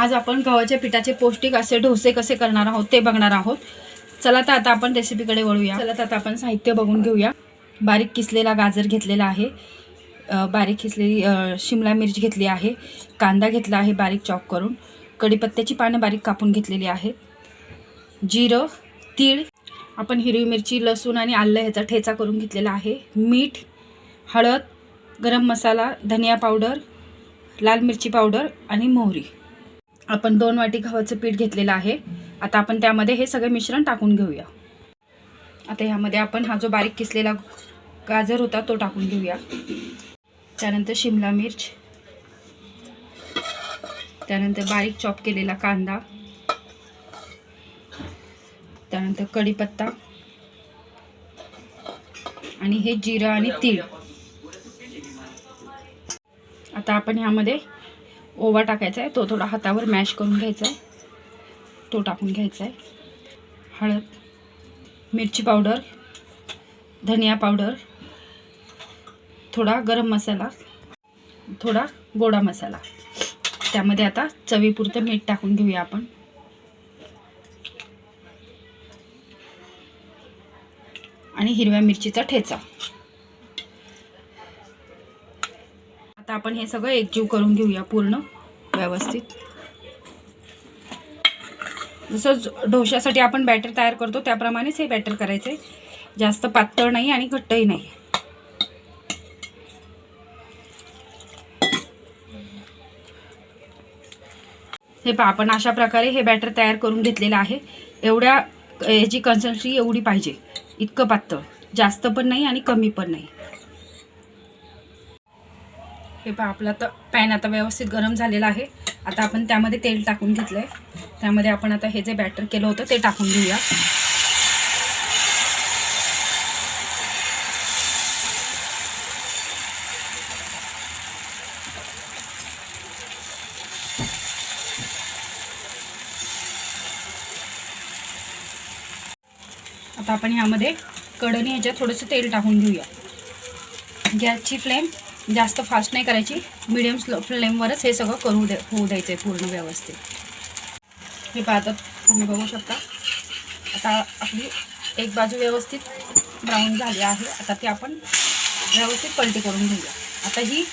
आज आपण गव्हाच्या पिठाचे पौष्टिक असे डोसे कसे करणार आहोत ते बघणार आहोत. चला तर आता आपण रेसिपीकडे वळूया. चला तर आता आपण साहित्य बघून घेऊया. बारीक किसलेला गाजर घेतलेला आहे. बारीक किसलेली शिमला मिरची घेतली आहे. कांदा घेतला आहे बारीक चॉप करून. कढीपत्त्याची पानं बारीक कापून घेतलेली आहेत जिरं तीळ आपण हिरवी मिरची लसूण आणि आलं ह्याचा ठेचा करून घेतलेला आहे. मीठ हळद गरम मसाला धनिया पावडर लाल मिरची पावडर आणि मोहरी. आपण दोन वाटी गव्हाचं पीठ घेतलेलं आहे. आता आपण त्यामध्ये हे सगळे मिश्रण टाकून घेऊया. आता ह्यामध्ये आपण हा जो बारीक किसलेला गाजर होता तो टाकून घेऊया. त्यानंतर शिमला मिर्च. त्यानंतर बारीक चॉप केलेला कांदा. त्यानंतर कढीपत्ता. आणि हे जिरं आणि तीळ. आता आपण ह्यामध्ये ओवा टाकायचा आहे. तो थोडा हातावर मॅश करून घ्यायचा आहे. तो टाकून घ्यायचा आहे. हळद मिरची पावडर धनिया पावडर थोडा गरम मसाला थोडा गोडा मसाला. त्यामध्ये आता चवीपुरतं मीठ टाकून घेऊया आपण. आणि हिरव्या मिरचीचा ठेचा. आता आपण हे सगळं एकजीव करून घेऊया पूर्ण व्यवस्थित. जसं डोशासाठी आपण बॅटर तयार करतो त्याप्रमाणेच हे बॅटर करायचं. आहे जास्त पातळ नाही आणि घट्टही नाही. हे पहा आपण अशा प्रकारे हे बॅटर तयार करून घेतलेलं आहे. एवढ्या याची कन्सन्ट्री एवढी पाहिजे. इतकं पातळ. जास्त पण नाही आणि कमी पण नाही. हे पहा आपलं आता पॅन आता व्यवस्थित गरम झालेला आहे. आता आपण त्यामध्ये तेल टाकून घेतलं आहे त्यामध्ये आपण आता हे जे बॅटर केलं होतं ते टाकून घेऊया. आता आपण ह्यामध्ये कडणी ह्याच्यात थोडंसं तेल टाकून घेऊया. गॅसची फ्लेम जास्त फास्ट नाही करायची. मिडियम स्लो फ्लेमवरच हे सगळं करू दे होऊ द्यायचं आहे पूर्ण व्यवस्थित. हे पाहतात तुम्ही बघू शकता. आता आपली एक बाजू व्यवस्थित ब्राऊन झाली आहे. आता ती आपण व्यवस्थित पलटी करून घेऊया. आता ही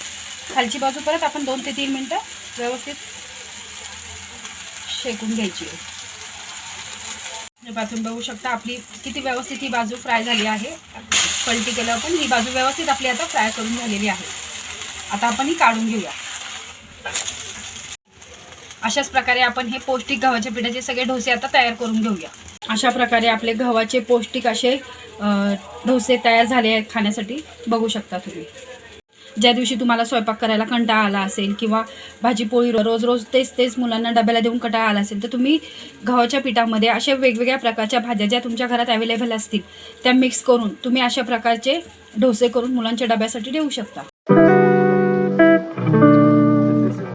खालची बाजू परत आपण दोन ते तीन मिनटं व्यवस्थित शेकून घ्यायची आहे. हे पाहून बघू शकता आपली किती व्यवस्थित ही बाजू फ्राय झाली आहे. पलटी केलं आपण ही बाजू व्यवस्थित आपली आता फ्राय करून झालेली आहे. आता आपण ही काढून घेऊया. अशाच प्रकारे आपण हे पौष्टिक गव्हाच्या पिठाचे सगळे डोसे आता तयार करून घेऊया. अशा प्रकारे आपले गव्हाचे पौष्टिक असे डोसे तयार झाले आहेत खाण्यासाठी. बघू शकता तुम्ही. ज्या दिवशी तुम्हाला स्वयंपाक करायला कंटाळा आला असेल किंवा भाजीपोळी रोज रोज तेच तेच मुलांना डब्याला देऊन कंटाळा आला असेल तर तुम्ही गव्हाच्या पिठामध्ये अशा वेगवेगळ्या प्रकारच्या भाज्या ज्या तुमच्या घरात अवेलेबल असतील त्या मिक्स करून तुम्ही अशा प्रकारचे डोसे करून मुलांच्या डब्यासाठी देऊ शकता.